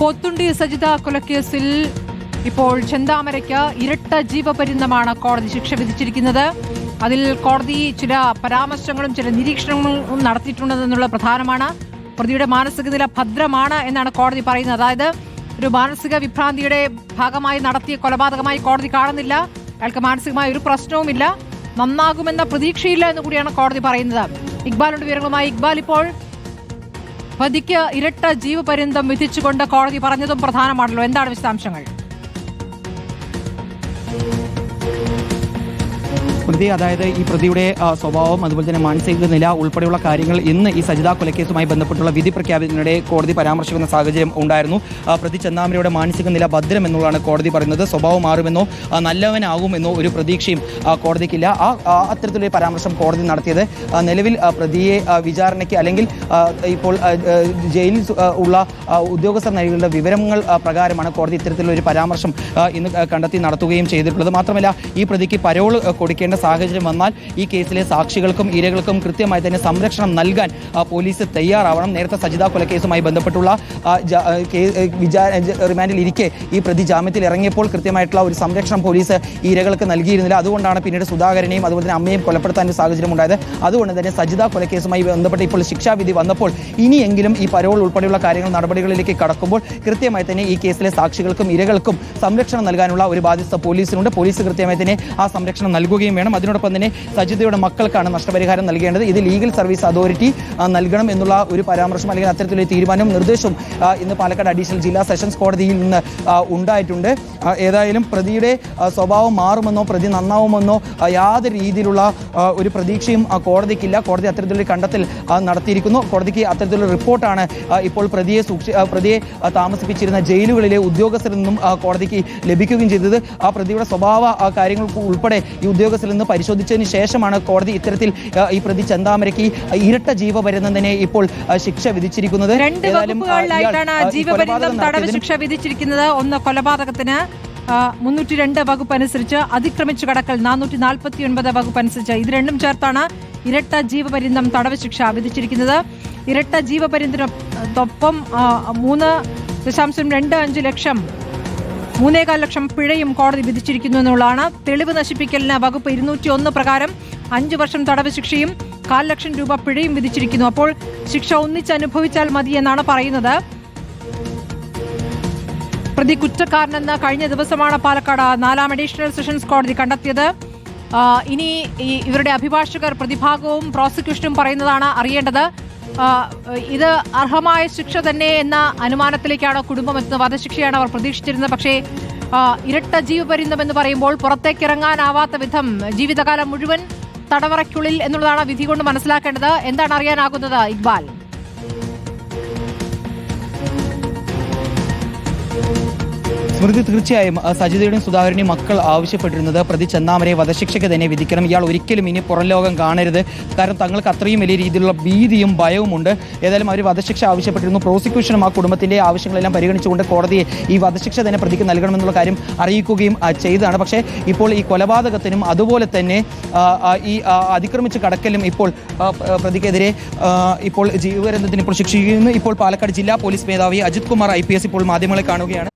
പോത്തുണ്ടി സജിത കൊലക്കേസിൽ ഇപ്പോൾ ചെന്താമരയ്ക്ക് ഇരട്ട ജീവപര്യന്തമാണ് കോടതി ശിക്ഷ വിധിച്ചിരിക്കുന്നത്. അതിൽ കോടതി ചില പരാമർശങ്ങളും ചില നിരീക്ഷണങ്ങളും നടത്തിയിട്ടുണ്ടെന്നുള്ള പ്രധാനമാണ്. പ്രതിയുടെ മാനസിക നില ഭദ്രമാണ് എന്നാണ് കോടതി പറയുന്നത്. അതായത് ഒരു മാനസിക വിഭ്രാന്തിയുടെ ഭാഗമായി നടത്തിയ കൊലപാതകമായി കോടതി കാണുന്നില്ല. അയാൾക്ക് മാനസികമായ ഒരു പ്രശ്നവുമില്ല. നന്നാകുമെന്ന പ്രതീക്ഷയില്ല എന്ന് കൂടിയാണ് കോടതി പറയുന്നത്. ഇക്ബാലുണ്ട് വിവരങ്ങളുമായി. ഇക്ബാൽ ഇപ്പോൾ പ്രതിക്ക് ഇരട്ട ജീവപര്യന്തം വിധിച്ചുകൊണ്ട് കോടതി പറഞ്ഞതും പ്രധാനമാണല്ലോ. എന്താണ് വിശദാംശങ്ങൾ? സ്മൃതി അതായത് ഈ പ്രതിയുടെ സ്വഭാവം അതുപോലെ തന്നെ മാനസിക നില ഉൾപ്പെടെയുള്ള കാര്യങ്ങൾ ഇന്ന് ഈ സജിത കൊലക്കേസുമായി ബന്ധപ്പെട്ടുള്ള വിധി പ്രഖ്യാപനത്തിനിടെ കോടതി പരാമർശിക്കുന്ന സാഹചര്യം ഉണ്ടായിരുന്നു. പ്രതി ചെന്നാമരയുടെ മാനസിക നില ഭദ്രം എന്നുള്ളതാണ് കോടതി പറയുന്നത്. സ്വഭാവം മാറുമെന്നോ നല്ലവനാകുമെന്നോ ഒരു പ്രതീക്ഷയും കോടതിക്കില്ല. ആ അത്തരത്തിലൊരു പരാമർശം കോടതി നടത്തിയത് നിലവിൽ പ്രതിയെ വിചാരണയ്ക്ക് അല്ലെങ്കിൽ ഇപ്പോൾ ജയിലിൽ ഉള്ള നൽകിയുള്ള വിവരങ്ങൾ പ്രകാരമാണ് കോടതി ഇത്തരത്തിലൊരു പരാമർശം ഇന്ന് കണ്ടെത്തി നടത്തുകയും ചെയ്തിട്ടുള്ളത്. മാത്രമല്ല ഈ പ്രതിക്ക് പരോൾ കൊടുക്കേണ്ട സാഹചര്യം വന്നാൽ ഈ കേസിലെ സാക്ഷികൾക്കും ഇരകൾക്കും കൃത്യമായി തന്നെ സംരക്ഷണം നൽകാൻ പോലീസ് തയ്യാറാവണം. നേരത്തെ സജിത കൊലക്കേസുമായി ബന്ധപ്പെട്ടുള്ള റിമാൻഡിൽ ഇരിക്കെ ഈ പ്രതി ജാമ്യത്തിൽ ഇറങ്ങിയപ്പോൾ കൃത്യമായിട്ടുള്ള ഒരു സംരക്ഷണം പോലീസ് ഇരകൾക്ക് നൽകിയിരുന്നില്ല. അതുകൊണ്ടാണ് പിന്നീട് സുധാകരനെയും അതുപോലെ തന്നെ അമ്മയും കൊലപ്പെടുത്താൻ ഒരു സാഹചര്യം ഉണ്ടായത്. അതുകൊണ്ട് തന്നെ സജിത കൊലക്കേസുമായി ബന്ധപ്പെട്ട് ഇപ്പോൾ ശിക്ഷാവിധി വന്നപ്പോൾ ഇനിയെങ്കിലും ഈ പരോൾ ഉൾപ്പെടെയുള്ള കാര്യങ്ങൾ നടപടികളിലേക്ക് കടക്കുമ്പോൾ കൃത്യമായി തന്നെ ഈ കേസിലെ സാക്ഷികൾക്കും ഇരകൾക്കും സംരക്ഷണം നൽകാനുള്ള ഒരു ബാധ്യത പോലീസിനുണ്ട്. പോലീസ് കൃത്യമായി തന്നെ ആ സംരക്ഷണം നൽകുകയും വേണം. അതിനോടൊപ്പം തന്നെ സജിതയുടെ മക്കൾക്കാണ് നഷ്ടപരിഹാരം നൽകേണ്ടത്. ഇത് ലീഗൽ സർവീസ് അതോറിറ്റി നൽകണം എന്നുള്ള ഒരു പരാമർശം അല്ലെങ്കിൽ അത്തരത്തിലൊരു തീരുമാനവും നിർദ്ദേശവും ഇന്ന് പാലക്കാട് അഡീഷണൽ ജില്ലാ സെഷൻസ് കോടതിയിൽ നിന്ന് ഉണ്ടായിട്ടുണ്ട്. ഏതായാലും പ്രതിയുടെ സ്വഭാവം മാറുമെന്നോ പ്രതി നന്നാവുമെന്നോ യാതൊരു രീതിയിലുള്ള ഒരു പ്രതീക്ഷയും കോടതിക്കില്ല. കോടതി അത്തരത്തിലൊരു കണ്ടെത്തൽ നടത്തിയിരിക്കുന്നു. കോടതിക്ക് അത്തരത്തിലുള്ള റിപ്പോർട്ടാണ് ഇപ്പോൾ പ്രതിയെ സൂക്ഷി പ്രതിയെ താമസിപ്പിച്ചിരുന്ന ജയിലുകളിലെ ഉദ്യോഗസ്ഥരിൽ നിന്നും കോടതിക്ക് ലഭിക്കുകയും ചെയ്തത്. ആ പ്രതിയുടെ സ്വഭാവ കാര്യങ്ങൾ ഉൾപ്പെടെ ഈ ഉദ്യോഗസ്ഥരിൽ പരിശോധിച്ചതിന് ശേഷമാണ് കോടതി ഇത്തരത്തിൽ ഈ പ്രതി ചെന്താമരയ്ക്ക് ഇരട്ട ജീവപര്യന്തനെ ഇപ്പോൾ ശിക്ഷ വിധിച്ചിരിക്കുന്നത്. രണ്ട് ഏതായാലും, ആ, ഇയാൾ, വകുപ്പുകളിലായിട്ടാണ് ജീവപര്യന്തം തടവ് ശിക്ഷ വിധിച്ചിരിക്കുന്നത്. ഒന്ന് കൊലപാതകത്തിന് മുന്നൂറ്റി രണ്ട് വകുപ്പ് അനുസരിച്ച് അതിക്രമിച്ചു കടക്കൽ നാനൂറ്റി നാൽപ്പത്തി ഒൻപത് വകുപ്പ് അനുസരിച്ച് ഇത് രണ്ടും ചേർത്താണ് ഇരട്ട ജീവപര്യന്തം തടവ് ശിക്ഷ വിധിച്ചിരിക്കുന്നത്. ഇരട്ട ജീവപര്യന്തനൊപ്പം ആ, മൂന്ന് ദശാംശം രണ്ട് അഞ്ച് ലക്ഷം മൂന്നേകാൽ ലക്ഷം പിഴയും കോടതി വിധിച്ചിരിക്കുന്നു എന്നുള്ളതാണ്. തെളിവ് നശിപ്പിക്കലിന് വകുപ്പ് ഇരുന്നൂറ്റി ഒന്ന് പ്രകാരം അഞ്ചു വർഷം തടവ് ശിക്ഷയും കാൽ ലക്ഷം രൂപ പിഴയും വിധിച്ചിരിക്കുന്നു. അപ്പോൾ ശിക്ഷ ഒന്നിച്ച് അനുഭവിച്ചാൽ മതി എന്നാണ് പറയുന്നത്. പ്രതി കുറ്റക്കാരനെന്ന് കഴിഞ്ഞ ദിവസമാണ് പാലക്കാട് നാലാം അഡീഷണൽ സെഷൻസ് കോടതി കണ്ടെത്തിയത്. ഇനി ഇവരുടെ അഭിഭാഷകർ പ്രതിഭാഗവും പ്രോസിക്യൂഷനും പറയുന്നതാണ് അറിയേണ്ടത്. ഇത് അർഹമായ ശിക്ഷ തന്നെ എന്ന അനുമാനത്തിലേക്കാണ് കുടുംബം എത്തുന്നത്. വധശിക്ഷയാണ് അവർ പ്രതീക്ഷിച്ചിരുന്നത്. പക്ഷേ ഇരട്ട ജീവപര്യന്തം എന്ന് പറയുമ്പോൾ പുറത്തേക്ക് ഇറങ്ങാനാവാത്ത വിധം ജീവിതകാലം മുഴുവൻ തടവറയ്ക്കുള്ളിൽ എന്നുള്ളതാണ് വിധി കൊണ്ട് മനസ്സിലാക്കേണ്ടത്. എന്താണ് അറിയാനാകുന്നത് ഇക്ബാൽ? സ്മൃതി തീർച്ചയായും സജിതയുടെയും സുധാകരനെയും മക്കൾ ആവശ്യപ്പെട്ടിരുന്നത് പ്രതി ചെന്നാമരെ വധശിക്ഷയ്ക്ക് തന്നെ വിധിക്കണം. ഇയാൾ ഒരിക്കലും ഇനി പുറം ലോകം കാണരുത്. കാരണം തങ്ങൾക്ക് അത്രയും വലിയ രീതിയിലുള്ള ഭീതിയും ഭയവും ഉണ്ട് ഏതായാലും അവർ വധശിക്ഷ ആവശ്യപ്പെട്ടിരുന്നു. പ്രോസിക്യൂഷനും ആ കുടുംബത്തിന്റെ ആവശ്യങ്ങളെല്ലാം പരിഗണിച്ചുകൊണ്ട് കോടതിയെ ഈ വധശിക്ഷ തന്നെ പ്രതിക്ക് നൽകണമെന്നുള്ള കാര്യം അറിയിക്കുകയും ചെയ്തതാണ്. പക്ഷേ ഇപ്പോൾ ഈ കൊലപാതകത്തിനും അതുപോലെ തന്നെ ഈ അതിക്രമിച്ച് കടക്കലും ഇപ്പോൾ പ്രതിക്കെതിരെ ഇപ്പോൾ ജീവരന്തത്തിന് ഇപ്പോൾ ശിക്ഷിക്കുന്നു. ഇപ്പോൾ പാലക്കാട് ജില്ലാ പോലീസ് മേധാവി അജിത് കുമാർ ഐ ഇപ്പോൾ മാധ്യമങ്ങളെ കാണുകയാണ്.